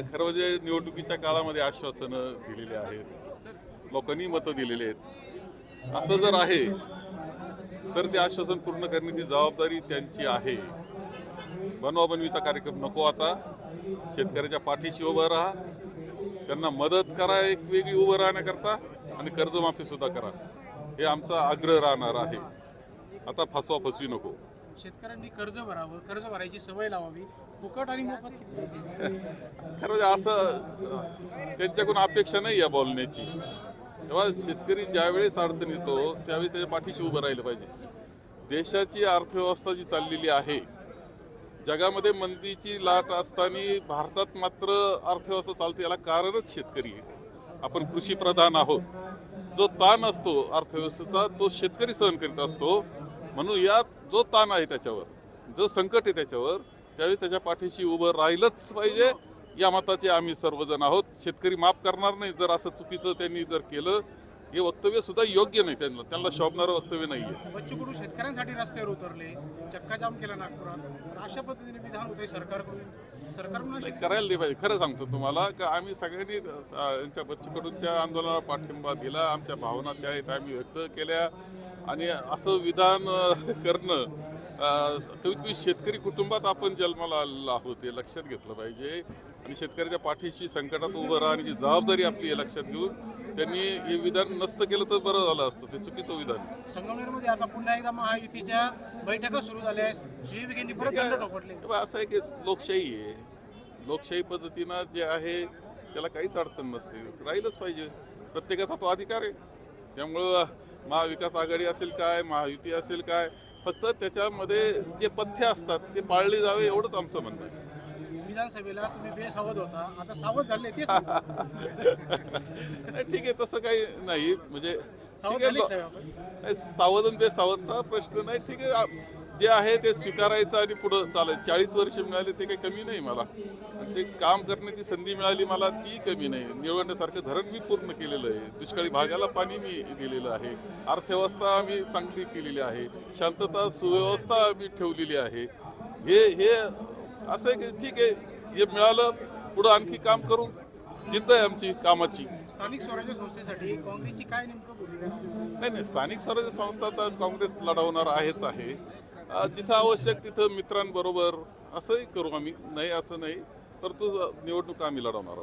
खरं म्हणजे निवडणुकीच्या काळामध्ये आश्वासनं दिलेली आहेत. लोकांनी मतं दिलेली आहेत. असं जर आहे तर ते आश्वासन पूर्ण करण्याची जबाबदारी त्यांची आहे. बनवाबनवीचा कार्यक्रम नको आता. शेतकऱ्याच्या पाठीशी उभं राहा. त्यांना मदत करा एक वेगळी उभं राहण्याकरता आणि कर्जमाफी सुद्धा करा. हे आमचा आग्रह राहणार आहे. आता फसवा फसवी नको. शेतकऱ्यांनी कर्ज भरावं कर्ज भरायची सवय लावावी. फुकट आणि मोफत खरं म्हणजे असं त्यांच्याकडून अपेक्षा नाही या बोलण्याची. तेव्हा शेतकरी ज्यावेळेस अडचण येतो त्यावेळी त्याच्या पाठीशी उभं राहिलं पाहिजे. देशाची अर्थव्यवस्था जी चाललेली आहे जगामध्ये मंदीची लाट असताना भारतात मात्र अर्थव्यवस्था चालते याला कारणच शेतकरी आहे. आपण कृषी प्रधान आहोत. जो ताण असतो अर्थव्यवस्थेचा तो शेतकरी सहन करीत असतो. म्हणून या जो ताण आहे त्याच्यावर जो संकट आहे त्याच्यावर त्यावेळी त्याच्या पाठीशी उभं राहिलंच पाहिजे. या मताचे आम्ही सर्वजण आहोत. शेतकरी माफ करणार नाही. जर असं चुकीचं त्यांनी जर केलं हे वक्तव्य सुद्धा योग्य नाही त्यांना. त्यांना शोभणारं वक्तव्य नाही आहे बच्चू कडू शेतकऱ्यांसाठी रस्त्यावर उतरले? चक्काजाम केला नागपुरात. अशा पद्धतीने विधान होते सरकारकडून. सरकारकडून नाही करायला नाही पाहिजे. खरं सांगतो तुम्हाला का आम्ही सगळ्यांनी अ, यांच्या बच्चूकडूनच्या आंदोलनाला पाठिंबा दिला. आमच्या भावना त्या आहेत. आम्ही व्यक्त केल्या. आणि असं विधान अ, करणं कमीत कमी शेतकरी कुटुंबात आपण जन्माला आलेलो आहोत हे लक्षात घेतलं पाहिजे. आणि शेतकऱ्याच्या पाठीशी संकटात उभं राहण्याची जबाबदारी आपली हे लक्षात घेऊन त्यांनी हे विधान नसतं केलं तर बरं झालं असतं ते चुकीचं विधान आहे. संगमनेरमध्ये आता पुन्हा एकदा महायुतीच्या बैठका सुरू झाल्या आहेत. असं आहे. की लोकशाही आहे. लोकशाही पद्धतीनं जे आहे त्याला काहीच अडचण नसते. राहीलच पाहिजे. प्रत्येकाचा तो अधिकार आहे. त्यामुळं महाविकास आघाडी असेल काय महायुती असेल काय फक्त त्याच्यामध्ये जे पथ्य असतात ते पाळले जावे एवढंच आमचं म्हणणं आहे. विधानसभेला तुम्ही बेसावध होता. आता सावध झाले नाही, ठीक आहे तसं काही नाही. म्हणजे सावध ठीक आहे, झाले लो- साहेब आपण? नाही, सावध आणि बेसावधचा प्रश्न नाही. ठीक आहे आ- जे आहे ते स्वीकारायचं आणि पुढं चालायचं. चाळीस वर्ष मिळाले ते काही कमी नाही मला. ते काम करण्याची संधी मिळाली मला ती कमी नाही. निवडण्यासारखं धरण मी पूर्ण केलेलं आहे. दुष्काळी भागाला पाणी मी दिलेलं आहे. अर्थव्यवस्था आम्ही चांगली केलेली आहे. शांतता सुव्यवस्था आम्ही ठेवलेली आहे. हे हे असं आहे की ठीक आहे. हे मिळालं पुढं आणखी काम करू. जिद्द आहे आमची कामाची. स्थानिक स्वराज्य संस्थेसाठी काँग्रेसची काय नेमकं? नाही नाही. स्थानिक स्वराज्य संस्था तर काँग्रेस लढवणार आहेच आहे. जिथं आवश्यक तिथं मित्रांबरोबर असंही करू आम्ही. नाही असं नाही. परंतु निवडणूक आम्ही लढवणार आहोत.